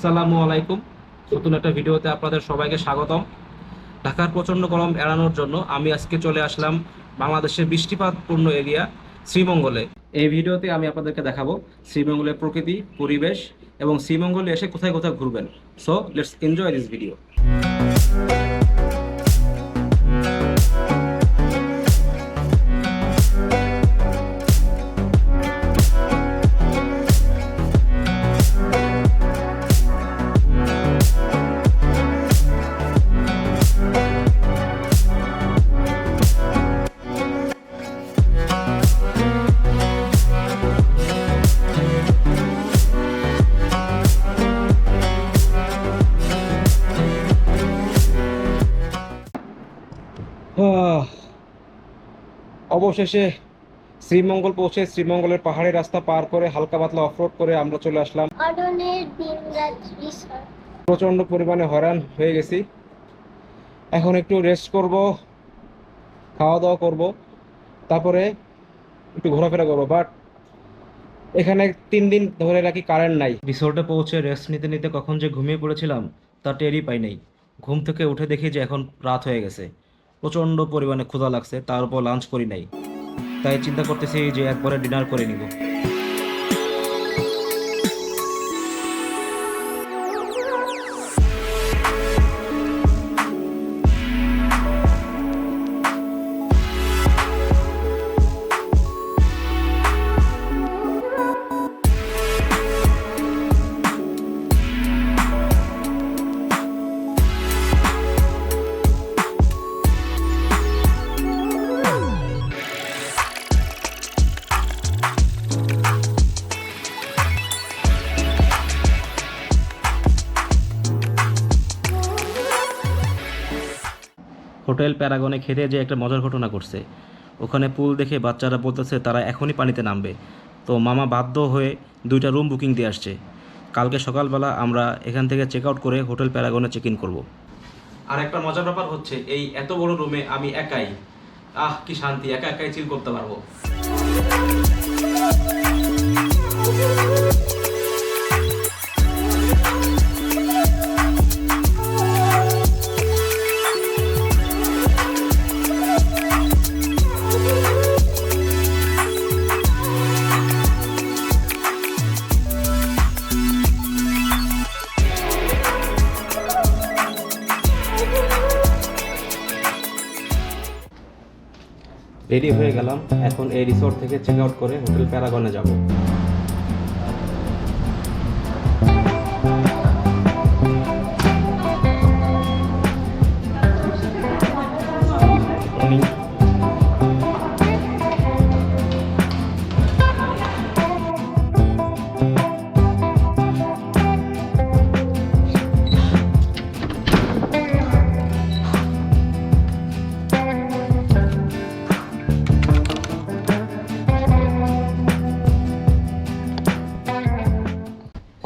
আসসালামু আলাইকুম। নতুন একটা ভিডিওতে আপনাদের সবাইকে স্বাগতম। ঢাকার প্রচণ্ড গরম এড়ানোর জন্য আমি আজকে চলে আসলাম বাংলাদেশের বৃষ্টিপাতপূর্ণ এরিয়া, শ্রীমঙ্গলে। এই ভিডিওতে আমি আপনাদেরকে দেখাবো শ্রীমঙ্গলের প্রকৃতি, পরিবেশ এবং শ্রীমঙ্গলে এসে কোথায় কোথায় ঘুরবেন। So let's enjoy this video অবশেষে শ্রীমঙ্গল পৌঁছে শ্রীমঙ্গলের পাহাড়ি রাস্তা পার করে হালকা পাতলা অফরোড করে আমরা চলে আসলাম। প্রচণ্ড পরিমাণে হয়রান হয়ে গেছি। এখন একটু রেস্ট করব খাওয়া দাওয়া করব তারপরে একটু ঘোরাফেরা করব। বাট এখানে তিন দিন ধরে নাকি কারেন্ট নাই। রিসোর্টে পৌঁছে রেস্ট নিতে নিতে কখন যে ঘুমিয়ে পড়েছিলাম তা টেরই পাই নাই। ঘুম থেকে উঠে দেখি যে এখন রাত হয়ে গেছে। প্রচণ্ড পরিমাণে ক্ষুধা লাগছে, তার উপর লাঞ্চ করি নাই। তাই চিন্তা করতেছি যে একবারে ডিনার করে নিব। হোটেল প্যারাগনে খেতে যে একটা মজার ঘটনা করছে ওখানে পুল দেখে বাচ্চারা বলতেছে, তারা এখনই পানিতে নামবে। তো মামা বাধ্য হয়ে দুইটা রুম বুকিং দিয়ে আসছে। কালকে সকালবেলা আমরা এখান থেকে চেক আউট করে হোটেল প্যারাগনে চেক ইন করব। আর একটা মজার ব্যাপার হচ্ছে, এই এত বড় রুমে আমি একাই। আহ, কি শান্তি, একা একাই চিল করতে পারব। রেডি হয়ে গেলাম। এখন এই রিসোর্ট থেকে চেক আউট করে হোটেল প্যারাগনে যাব।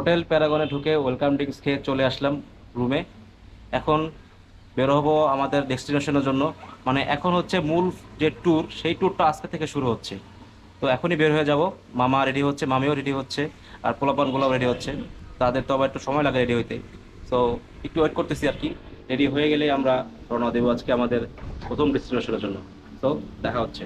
হোটেল প্যারাগনে ঢুকে ওয়েলকাম ড্রিঙ্কস খেয়ে চলে আসলাম রুমে। এখন বের হব আমাদের ডেস্টিনেশনের জন্য। মানে এখন হচ্ছে মূল যে ট্যুর সেই ট্যুরটা আজকে থেকে শুরু হচ্ছে। তো এখনই বের হয়ে যাব। মামা রেডি হচ্ছে, মামিও রেডি হচ্ছে, আর পোলাপানগুলোও রেডি হচ্ছে। তাদের তো আবার একটু সময় লাগে রেডি হইতে। তো একটু ওয়েট করতেছি আর কি। রেডি হয়ে গেলেই আমরা রওনা দেবো আজকে আমাদের প্রথম ডেস্টিনেশনের জন্য। তো দেখা হচ্ছে।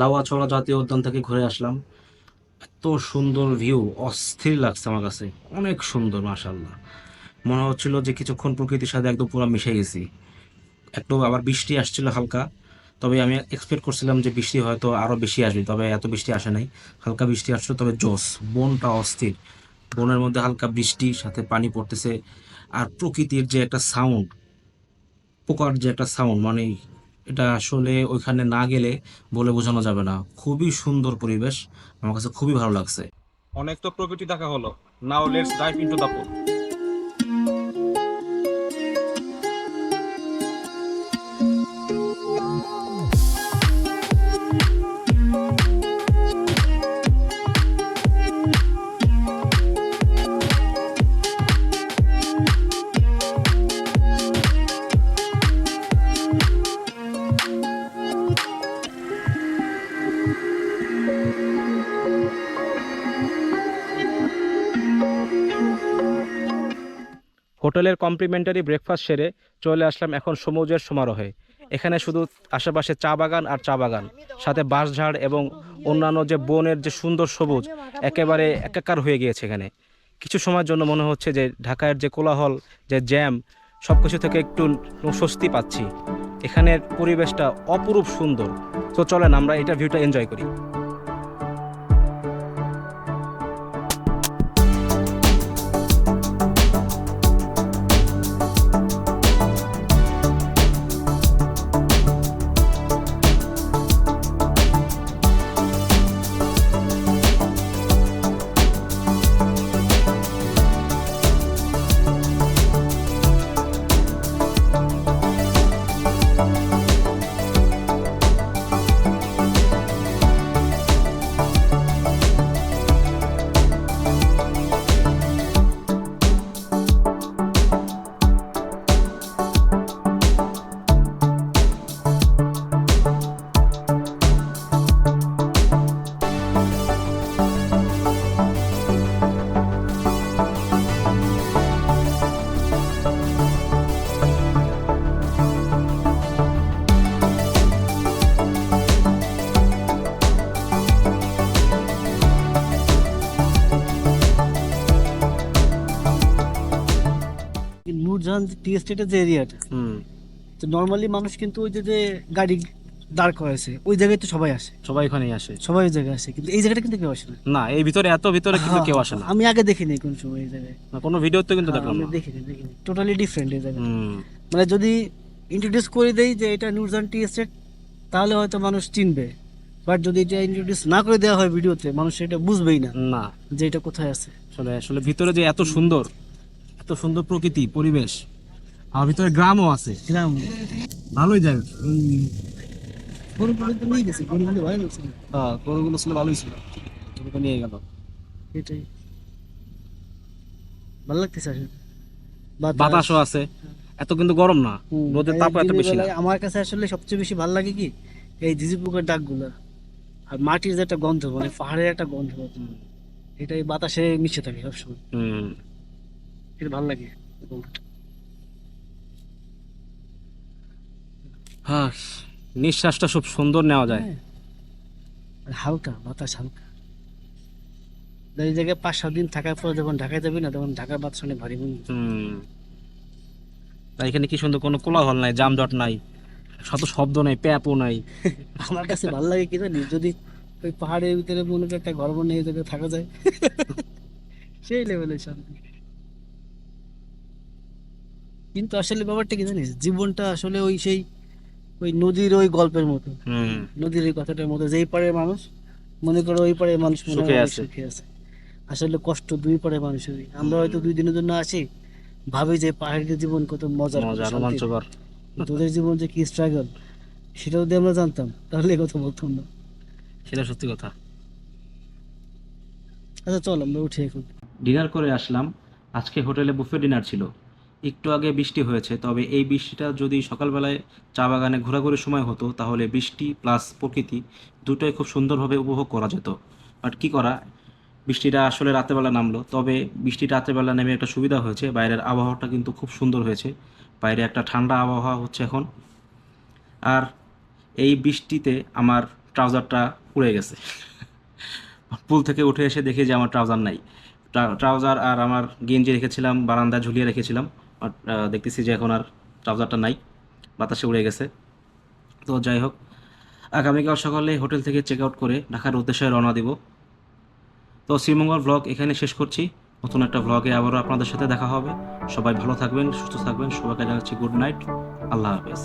লাউয়াছড়া জাতীয় উদ্যান থেকে ঘুরে আসলাম। এত সুন্দর ভিউ অস্থির লাগছে আমার কাছে। অনেক সুন্দর মাশাল্লাহ মনে হচ্ছিল যে কিছুক্ষণ প্রকৃতির সাথে একদম পুরো মিশে গেছি। একটু আবার বৃষ্টি আসছিল হালকা, তবে আমি এক্সপেক্ট করছিলাম যে বৃষ্টি হয়তো আরও বেশি আসবে, তবে এত বৃষ্টি আসে নাই। হালকা বৃষ্টি আসছে তবে জোস বনটা অস্থির। বনের মধ্যে হালকা বৃষ্টি, সাথে পানি পড়তেছে। আর প্রকৃতির যে একটা সাউন্ড পোকার যে একটা সাউন্ড মানে এটা আসলে ওইখানে না গেলে বলে বোঝানো যাবে না। খুবই সুন্দর পরিবেশ। আমার কাছে খুবই ভালো লাগছে। অনেক তো প্রকৃতি দেখা হলো। Now let's dive into the pool হোটেলের কমপ্লিমেন্টারি ব্রেকফাস্ট সেরে চলে আসলাম এখন সমুদ্রের সমারোহে। এখানে শুধু আশেপাশে চা বাগান আর চা বাগান, সাথে বাঁশঝাড় এবং অন্যান্য যে বনের যে সুন্দর সবুজ, একেবারে একাকার হয়ে গিয়েছে এখানে। কিছু সময়ের জন্য মনে হচ্ছে যে ঢাকার যে কোলাহল, যে জ্যাম সব কিছু থেকে একটু স্বস্তি পাচ্ছি। এখানের পরিবেশটা অপরূপ সুন্দর। তো চলেন আমরা এটা ভিউটা এনজয় করি। টি এস্টেটের যে এরিয়াটা তো নর্মালি মানুষ কিন্তু ওই যে যে গাড়ি দাঁড় করাইছে ওই জায়গায় তো সবাই আসে। সবাই এখানেই আসে। সবাই ওই জায়গায় আসে কিন্তু এই জায়গাটা কিন্তু কেউ আসে না। না এই ভিতরে এত ভিতরে কিন্তু কেউ আসে না। আমি আগে দেখিনি কোন সময় এই জায়গায়। না, কোনো ভিডিওতে কিন্তু দেখলাম না। দেখিনি দেখিনি। টোটালি ডিফারেন্ট এই জায়গা হুম। মানে যদি ইন্ট্রোডিউস করে দেই যে এটা নূরজাহান টি এস্টেট তাহলে হয়তো মানুষ চিনবে। বাট যদি এটা ইন্ট্রোডিউস না করে দেওয়া হয় ভিডিওতে মানুষ এটা বুঝবেই না না। যে এটা কোথায় আছে। আসলে আসলে ভিতরে যে এত সুন্দর এত সুন্দর প্রকৃতি পরিবেশ। আর ভিতরে গ্রামও আছে। গ্রাম। ভালোই জায়গা গরুগুলো নিয়ে গেছে গরুগুলো ভালো লাগছে হ্যাঁ গরুগুলো ছিল ভালোই ছিল। গরুকে নিয়ে গেল। এটাই ভালো লাগতেছে আসলে। বাতাসও আছে। এত কিন্তু গরম না। রোদের তাপও এত বেশি না। আমার কাছে আসলে সবচেয়ে বেশি ভালো লাগে কি? এই ঝিঝি পোকার ডাকগুলো। আর মাটির যে একটা গন্ধ মানে পাহাড়ের একটা গন্ধ। এটা এই বাতাসে মিশে থাকে সবসময়। হুম। এটা ভালো লাগে। হ্যাঁ নিঃশ্বাসটা খুব সুন্দর নেওয়া যায়। হ্যাঁ। হালকা বাতাস হালকা। এই জায়গায় পাঁচ সাত দিন থাকার পর যখন ঢাকায় যাবি না তখন ঢাকার বাতাস অনেক ভারী। তাই এখানে কি সুন্দর কোনো কোলাহল নাই জামজট নাই শত শব্দ নাই প্যাপও নাই। আমার কাছে ভালো লাগে কি জানিস? যদি ওই পাহাড়ের ভিতরে মনে একটা ঘর বানিয়ে যদি থাকা যায় সেই লেভেলের শান্তি। কিন্তু আসলে ব্যাপারটা কি জানিস? জীবনটা আসলে ওই সেই ওই নদীর ওই গল্পের মতো। নদীর ওই কথাটার মতো যেই পাড়ের মানুষ মনে করো ওই পাড়ের মানুষ সুখে আছে। আসলে কষ্ট দুই পাড়ের মানুষেরই। আমরা হয়তো দুই দিনের জন্য আসি ভাবি যে পাহাড়ি জীবন কত মজার রোমাঞ্চকর। কিন্তু ওদের জীবন যে কি স্ট্রাগল সেটা যদি আমরা জানতাম তাহলে কথা বলতাম না। সেটা সত্যি কথা। আচ্ছা চল আমরা উঠে এখন। ডিনার করে আসলাম। আজকে হোটেলে বুফে ডিনার ছিল। একটু আগে বৃষ্টি হয়েছে, তবে এই বৃষ্টিটা যদি সকালবেলায় চা বাগানে ঘোরাঘুরির সময় হতো, তাহলে বৃষ্টি প্লাস প্রকৃতি দুটোই খুব সুন্দরভাবে উপভোগ করা যেত। বাট কি করা? বৃষ্টিটা আসলে রাতেরবেলা নামলো, তবে বৃষ্টি রাতেরবেলা নেমে একটা সুবিধা হয়েছে, বাইরের আবহাওয়াটা কিন্তু খুব সুন্দর হয়েছে। বাইরে একটা ঠান্ডা আবহাওয়া হচ্ছে এখন। আর এই বৃষ্টিতে আমার ট্রাউজারটা উড়ে গেছে। পুল থেকে উঠে এসে দেখি যে আমার ট্রাউজার নাই। ট্রাউজার আর আমার গেঞ্জি রেখেছিলাম বারান্দা ঝুলিয়ে রেখেছিলাম। দেখতেছি যে এখন আর ট্রাউজারটা নাই, বাতাসে উড়ে গেছে। তো যাই হোক, আগামীকাল সকালে হোটেল থেকে চেক আউট করে ঢাকার উদ্দেশ্যে রওনা দিব। তো শ্রীমঙ্গল ব্লগ এখানে শেষ করছি। নতুন একটা ব্লগে আবারও আপনাদের সাথে দেখা হবে। সবাই ভালো থাকবেন, সুস্থ থাকবেন। সবাইকে জানাচ্ছি গুড নাইট আল্লাহ হাফেজ।